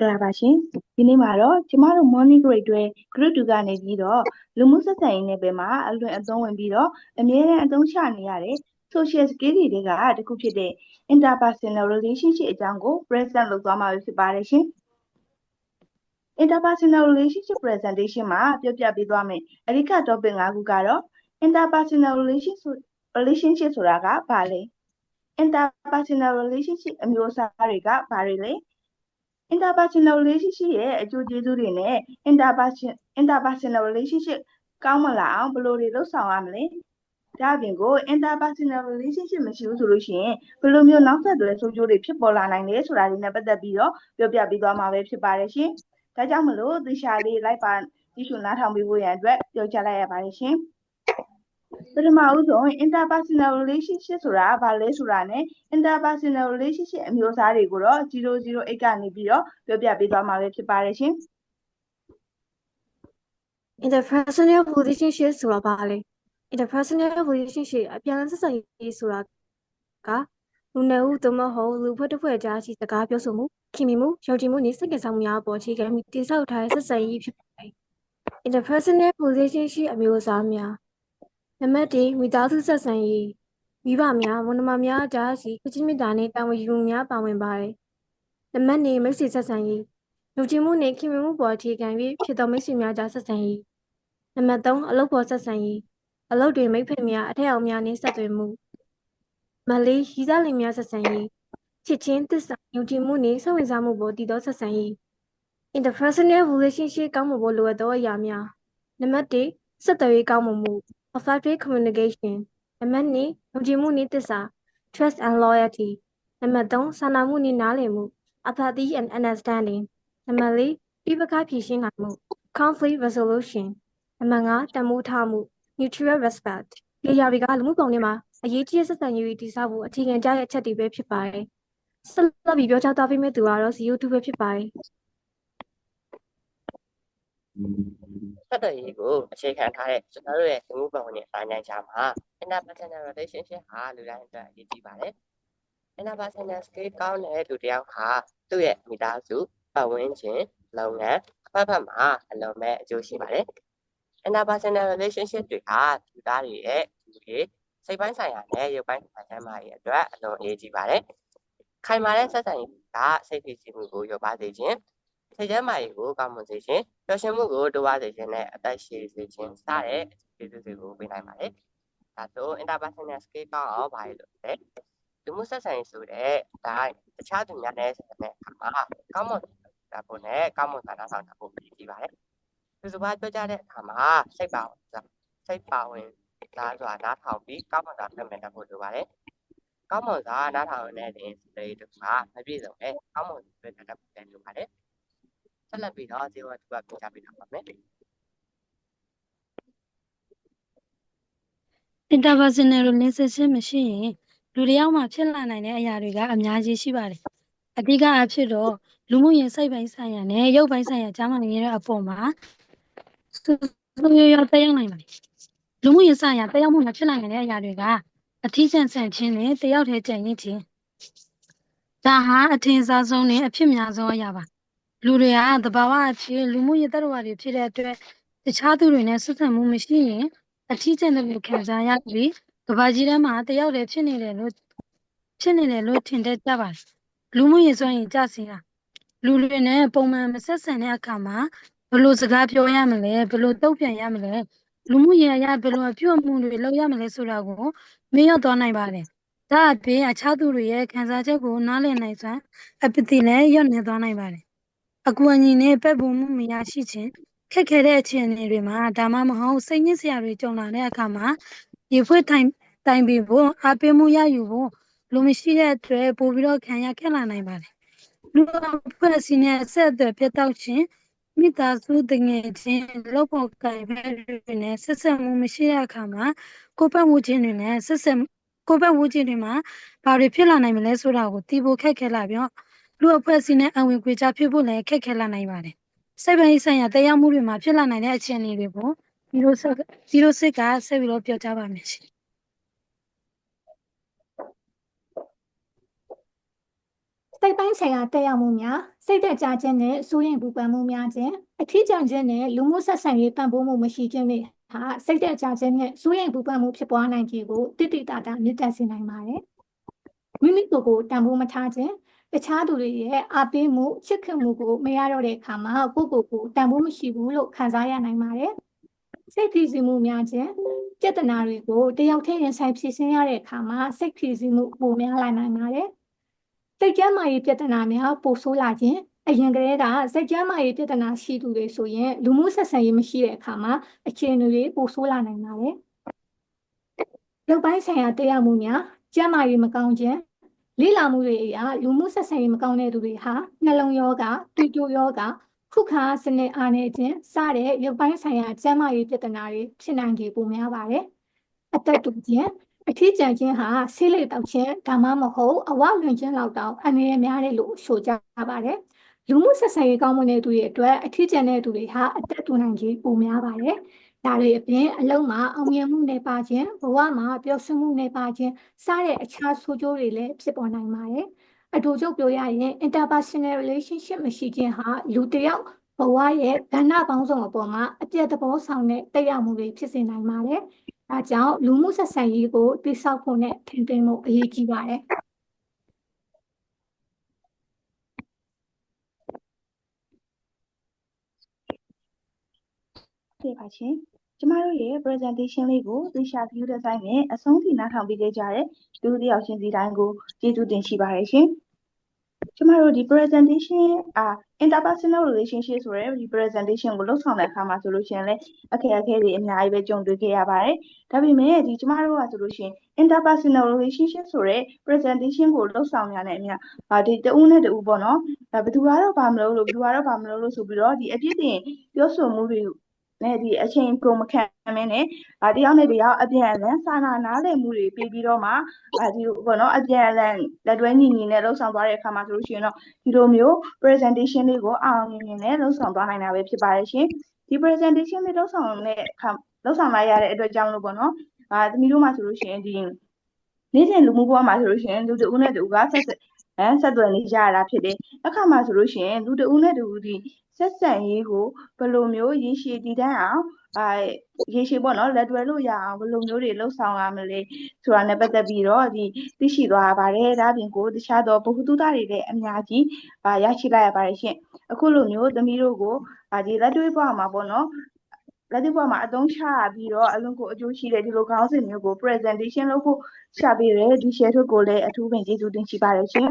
္ဂလာပါရှင်ဒီနေ့မှာတော့ကျမတို့ morning grade တွေ group 2ကနေပြီးတော့လူမှုဆက်ဆံရေးနယ်ပယ်မှာအလွန်အသုံးဝင်ပြီးတော့အမြဲတမ်းအသုံးချနေရတဲ့ social skill တွေကတစ်ခုဖြစ်တဲ့ interpersonal relationship အကြောင်းကို present လုပ်သွားမှာဖြစ်ပါတယ်ရှင် interpersonal relationship presentation မှာပြောပြပေးသွားမယ်အဓိက topic ၅ခုကတော့ interpersonal relationship relationship ဆိုတာကဘာလဲ interpersonal relationship အမျိုးအစားတွေကဘာတွေလဲ interpersonal relationship ရဲ့အကျိုးကျေးဇူးတွေနဲ့ interperson interpersonal relationship ကောင်းမလာအောင်ဘယ်လိုတွေလုပ်ဆောင်ရမလဲဒါအပြင်ကို interpersonal relationship မရှိဘူးဆိုလို့ရှိရင်ဘယ်လိုမျိုးနောက်ဆက်တွဲဆိုးကျိုးတွေဖြစ်ပေါ်လာနိုင်လဲဆိုတာတွေနဲ့ပတ်သက်ပြီးတော့ပြောပြပေးသွားမှာပဲဖြစ်ပါတယ်ရှင်။ဒါကြောင့်မလို့သေချာလေးလိုက်ပါကြည့်ရှုနားထောင်ပေးဖို့ရန်အတွက်ပြောချလိုက်ရပါတယ်ရှင်။ ပထမဦးဆုံး interpersonal relationship ဆိုတာဘာလဲဆိုတာနဲ့ interpersonal relationship အမျိုးအစားတွေကိုတော့008ကနေပြီးတော့ပြောပြပေးသွားမှာပဲဖြစ်ပါတယ်ရှင် interpersonal relationship ဆိုတာဘာလဲ interpersonal relationship အပြန်အလှန်ဆက်ဆံရေးဆိုတာကလူနယ်ဦးသို့မဟုတ်လူဖွဲ့တစ်ဖွဲ့ကြားရှိစကားပြောဆိုမှုခင်မီမှုယုံကြည်မှုနဲ့စိတ်ကစားမှုများအပေါ်အခြေခံပြီးတည်ဆောက်ထားတဲ့ဆက်ဆံရေးဖြစ်ပါတယ် interpersonal relationship အမျိုးအစားများ နံပါတ်1မိသားစုဆက်ဆံရေးမိဘများဝန်ထမ်းများကြားရှိခချင်းမြတ်တာနဲ့တာဝန်ယူမှုများပါဝင်ပါတယ်နံပါတ်2မိတ်ဆွေဆက်ဆံရေးယုံကြည်မှုနဲ့ခင်မီမှုပေါ်အခြေခံပြီးဖြစ်သောမိတ်ဆွေများကြားဆက်ဆံရေးနံပါတ်3အလုပ်ပေါ်ဆက်ဆံရေးအလုပ်တွင်မိတ်ဖက်များအထက်အောင်များနှင့်ဆက်သွယ်မှုမလေးရီစားလင်များဆက်ဆံရေးချစ်ချင်းသစ္စာယုံကြည်မှုနှင့်စိတ်ဝင်စားမှုပေါ်တည်သောဆက်ဆံရေး interpersonal relationship ကောင်းမွန်ဖို့လိုအပ်သောအရာများနံပါတ်1ဆက်သွယ်ရေးကောင်းမွန်မှု effective communication နံပါတ်2ယုံကြည်မှုနှင့်သစ္စာ trust and loyalty နံပါတ်3စာနာမှုနှင့်နားလည်မှု apathy and understanding နံပါတ်4ပြပခဖြည့်ရှင်းနိုင်မှု conflict resolution နံပါတ်5တမိုးထားမှု mutual respect ဒီအရာတွေကလူမှုပုံထဲမှာအရေးကြီးတဲ့ဆက်ဆံရေးတွေတည်ဆောက်ဖို့အခြေခံကျတဲ့အချက်တွေပဲဖြစ်ပါတယ်ဆက်လက်ပြီးပြောကြားသွားပေးမယ့်သူကတော့ CO2 ပဲဖြစ်ပါတယ် ဆက်သွယ်ရေးကိုအခြေခံထားတဲ့ကျွန်တော်တို့ရဲ့လူမှုပတ်ဝန်းကျင်စာညိုင်ချာမှာ interpersonal relationship ဟာလူတိုင်းအတွက်အရေးကြီးပါတယ်။ interpersonal skill ကောင်းတဲ့လူတစ်ယောက်ဟာသူ့ရဲ့မိသားစုပတ်ဝန်းကျင်လုပ်ငန်းအဖက်ဖက်မှာအလုံးမဲ့အကျိုးရှိပါတယ်။ interpersonal relationship တွေဟာလူသားတွေရဲ့လူတွေစိတ်ပိုင်းဆိုင်ရာနဲ့ရုပ်ပိုင်းဆိုင်ရာမှာရဲ့အတွက်အလွန်အရေးကြီးပါတယ်။ခိုင်မာတဲ့ဆက်ဆံရေးကစိတ်ဖိစီးမှုကိုရောပါစေခြင်း စိတ်ကျန်းမာရေးကိုကောင်းမွန်စေခြင်းပျော်ရွှင်မှုကိုတိုးပွားစေခြင်းနဲ့အသက်ရှည်စေခြင်းစတဲ့အခြေအနေတွေကိုပေးနိုင်ပါတယ်။ဒါဆို interpersonal skill ကောင်းအောင်ဘာလို့လဲ။လူမှုဆက်ဆံရေးဆိုတဲ့ဒါတခြားသူများနဲ့ဆက်ဆံတဲ့အခါမှာကောင်းမွန်တာဖို့နဲ့ကောင်းမွန်တာဆောင်တာဖို့ပြည်ကြည့်ပါတယ်။သူစပါးပြောကြတဲ့အခါမှာစိတ်ပါဝင်စိတ်ပါဝင်လားဆိုတာနားထောင်ပြီးကောင်းမွန်တာပြန်ပြန်တတ်ဖို့လိုပါတယ်။ကောင်းမွန်စွာနားထောင်နေတဲ့တဲ့စိတ်တွေကမပြည့်စုံပဲကောင်းမွန်တဲ့တတ်ဖို့လိုပါတယ်။ ဆက်လက်ပြီးတော့ဇေဝတူကပြချပေးထားပါမယ် interpersonal relationship မရှိရင်လူတစ်ယောက်မှဖြစ်လာနိုင်တဲ့အရာတွေကအများကြီးရှိပါတယ်။အဓိကအဖြစ်တော့လူမှုရေးစိတ်ပိုင်းဆိုင်ရာနဲ့ရုပ်ပိုင်းဆိုင်ရာကြားမှနေရတဲ့အပေါ်မှာဆူဆူရွရွတက်ရောက်နိုင်ပါတယ်။လူမှုရေးဆိုင်ရာတက်ရောက်မှုနဲ့ဖြစ်လာနိုင်တဲ့အရာတွေကအထီးကျန်ဆန်ခြင်းနဲ့တယောက်တည်းကြံ့ရည်ခြင်းဒါဟာအထင်ရှားဆုံးနဲ့အဖြစ်များဆုံးအရာပါ။ လူတွေကသဘာဝအဖြစ်လူမှုရေးတ attva တွေဖြစ်တဲ့အတွက်တခြားသူတွေနဲ့ဆက်ဆံမှုမရှိရင်အထီးကျန်တဲ့လူခံစားရပြီးကဘာကြီးထဲမှာတယောက်တည်းဖြစ်နေတယ်လို့ဖြစ်နေတယ်လို့ထင်တတ်ကြပါတယ်လူမှုရေးစွမ်းရည်ကြစီတာလူတွေနဲ့ပုံမှန်မဆက်ဆံတဲ့အခါမှာဘယ်လိုစကားပြောရမလဲဘယ်လိုတုံ့ပြန်ရမလဲလူမှုရေးအရာဘယ်လိုအပြုအမူတွေလုပ်ရမလဲဆိုတာကိုမေ့လျော့သွားနိုင်ပါတယ်ဒါအပြင်အခြားသူတွေရဲ့ခံစားချက်ကိုနားလည်နိုင်စွမ်းအပတိလည်းညှော့နေသွားနိုင်ပါတယ် အကူအညီနဲ့ပက်ပုံမှုမရရှိခြင်းခက်ခဲတဲ့အခြေအနေတွေမှာဒါမှမဟုတ်စိတ်ညစ်စရာတွေကြုံလာတဲ့အခါမှာရေဖွေးထိုင်တိုင်ပြီးဖို့အပေးမှုရယူဖို့လူမရှိတဲ့အတွက်ပို့ပြီးတော့ခံရခက်လာနိုင်ပါတယ်လူအဖွဲ့အစည်းနဲ့အဆက်အသွယ်ပြတ်တောက်ခြင်းမိသားစုတငယ်ချင်းလောက်ပေါ်ကံပဲတွေနဲ့ဆက်ဆက်မှုမရှိတဲ့အခါမှာကိုယ်ပတ်ဝန်းကျင်တွေနဲ့ဆက်ဆက်ကိုယ်ပတ်ဝန်းကျင်တွေမှာဘာတွေဖြစ်လာနိုင်မလဲဆိုတာကိုသိဖို့ခက်ခဲလာပြီးတော့ လူအဖွဲ့အစည်းနဲ့အဝင်ခွေချဖြစ်ဖို့လည်းခက်ခဲလာနိုင်ပါတယ်စိတ်ပိုင်းဆိုင်ရာတရားမှုတွေမှာဖြစ်လာနိုင်တဲ့အခြေအနေတွေကို06 06ကဆက်ပြီးတော့ပြောကြားပါမယ်ရှင်စိတ်ပိုင်းဆိုင်ရာတက်ရောက်မှုများစိတ်သက်သာခြင်းနဲ့စိုးရိမ်ပူပန်မှုများခြင်းအထီးကျန်ခြင်းနဲ့လူမှုဆက်ဆံရေးပံ့ပိုးမှုမရှိခြင်းတွေဟာစိတ်သက်သာခြင်းနဲ့စိုးရိမ်ပူပန်မှုဖြစ်ပွားနိုင်ခြင်းကိုတိတိတတ်တာမြင့်တက်စေနိုင်ပါတယ်မိမိကိုယ်ကိုတန်ဖိုးမထားခြင်း တခြားသူတွေရဲ့အားပေးမှုချစ်ခင်မှုကိုမရတော့တဲ့အခါမှာကိုယ့်ကိုယ်ကိုတန်ဖိုးမရှိဘူးလို့ခံစားရနိုင်ပါတယ်စိတ်ဖိစီးမှုများခြင်းပြဿနာတွေကိုတယောက်တည်းရင်ဆိုင်ဖြေရှင်းရတဲ့အခါမှာစိတ်ဖိစီးမှုပိုများလာနိုင်ပါတယ်စိတ်ကျန်းမာရေးပြဿနာများပိုဆိုးလာခြင်းအရင်ကတည်းကစိတ်ကျန်းမာရေးပြဿနာရှိသူတွေဆိုရင်လူမှုဆက်ဆံရေးမရှိတဲ့အခါမှာအခြေအနေတွေပိုဆိုးလာနိုင်ပါတယ်ရုပ်ပိုင်းဆိုင်ရာတရားမှုများကျန်းမာရေးမကောင်းခြင်း လေ့လာမှုတွေအရလူမှုဆက်ဆံရေးမကောင်းတဲ့သူတွေဟာနှလုံးရောဂါတွေးတိုးရောဂါခုခါစနစ်အားနည်းခြင်းစတဲ့ရုပ်ပိုင်းဆိုင်ရာကျန်းမာရေးပြဿနာတွေဖြစ်နိုင်ခြေပိုများပါတယ်အသက်တူခြင်းအထီးကျန်ခြင်းဟာဆေးလိပ်တောက်ခြင်းဒါမှမဟုတ်အဝလွန်ခြင်းလောက်တောင်အနေရများတယ်လို့ဆိုကြပါတယ်လူမှုဆက်ဆံရေးကောင်းမွန်တဲ့သူတွေအတွက်အထီးကျန်တဲ့သူတွေဟာအသက်တူနိုင်ခြေပိုများပါတယ် ဒါတွေအပြင်အလုံးမှာအောင်မြင်မှုနဲ့ပါခြင်းဘဝမှာပျော်ရွှင်မှုနဲ့ပါခြင်းစတဲ့အခြားဆိုးကျိုးတွေလည်းဖြစ်ပေါ်နိုင်ပါတယ်အတူချုပ်ပြောရရင် interpersonal relationship မရှိခြင်းဟာလူတစ်ယောက်ဘဝရဲ့ကဏ္ဍပေါင်းစုံအပေါ်မှာအပြည့်သဘောဆောင်တဲ့တက်ရောက်မှုတွေဖြစ်စေနိုင်ပါတယ်။ဒါကြောင့်လူမှုဆက်ဆံရေးကိုတိစောက်ဖို့နဲ့ထင်သွင်းဖို့အရေးကြီးပါတယ်။ဟုတ်ပါရှင် ကျမတို့ရဲ့ presentation လေးကိုသေချာ view design နဲ့အဆုံးထိနားထောင်ပေးခဲ့ကြတဲ့လူတစ်ယောက်ချင်းစီတိုင်းကိုကျေးဇူးတင်ရှိပါတယ်ရှင်ကျမတို့ဒီ presentation အာ interpersonal relationship ဆိုတဲ့ဒီ presentation ကိုလုပ်ဆောင်တဲ့အခါမှာဆိုလို့ရှိရင်လည်းအခက်အခဲတွေအများကြီးပဲကြုံတွေ့ခဲ့ရပါတယ်ဒါပေမဲ့ဒီကျမတို့ကဆိုလို့ရှိရင် interpersonal relationship ဆိုတဲ့ presentation ကိုလုပ်ဆောင်ရတဲ့အမြအာဒီတဦးနဲ့တဦးပေါ့နော်ဒါဘယ်သူကတော့ဘာမလုပ်လို့ဘယ်သူကတော့ဘာမလုပ်လို့ဆိုပြီးတော့ဒီအပြစ်တင်ပြောဆိုမှုတွေ နဲ့ဒီအချိန်ကိုမခံမင်းနဲ့ဒါတယောက်နဲ့တယောက်အပြန်အလှန်စာနာနားလည်မှုတွေပြီးပြီးတော့မှအဲဒီဘောနော်အပြန်အလှန်လက်တွဲညီညီနဲ့လှုပ်ဆောင်သွားတဲ့အခါမှာဆိုလို့ရှိရင်တော့ဒီလိုမျိုး presentation လေးကိုအောင်အောင်မြင်မြင်နဲ့လှုပ်ဆောင်သွားနိုင်တာပဲဖြစ်ပါတယ်ရှင်ဒီ presentation လေးလှုပ်ဆောင်တဲ့အခါလှုပ်ဆောင်လိုက်ရတဲ့အတွက်ကြောင့်လို့ပေါ့နော်အာသမီးတို့မှဆိုလို့ရှိရင်ဒီနေ့စဉ်လူမှုဘဝမှာဆိုလို့ရှိရင်လူတဦးနဲ့တဦးကဆက်ဆက် ဟမ်ဆက်သွယ်နေကြရတာဖြစ်တယ်အခါမှာဆိုလို့ရှိရင်လူတဦးနဲ့တဦးဒီဆက်ဆံရေးကိုဘယ်လိုမျိုးရေရှည်တည်တံ့အောင်အာရေရှည်ပေါ့နော်လက်တွဲလို့ရအောင်ဘယ်လိုမျိုးတွေလှုပ်ဆောင်ရမလဲဆိုတာနဲ့ပတ်သက်ပြီးတော့ဒီသိရှိသွားပါတယ်ဒါပြင်ကိုတခြားသောဗဟုသုတတွေလည်းအများကြီးအာရရှိလိုက်ရပါတယ်ရှင်အခုလိုမျိုးသမီးတို့ကိုအာဒီလက်တွေ့ဘဝမှာပေါ့နော်လက်တွေ့ဘဝမှာအသုံးချပြီးတော့အလုံးကိုအကျိုးရှိတဲ့ဒီလိုခေါင်းစဉ်မျိုးကို presentation လုပ်ဖို့ရှာပေးတယ်ဒီ share ထုတ်ကိုလည်းအထူးပင်ကျေးဇူးတင်ရှိပါတယ်ရှင်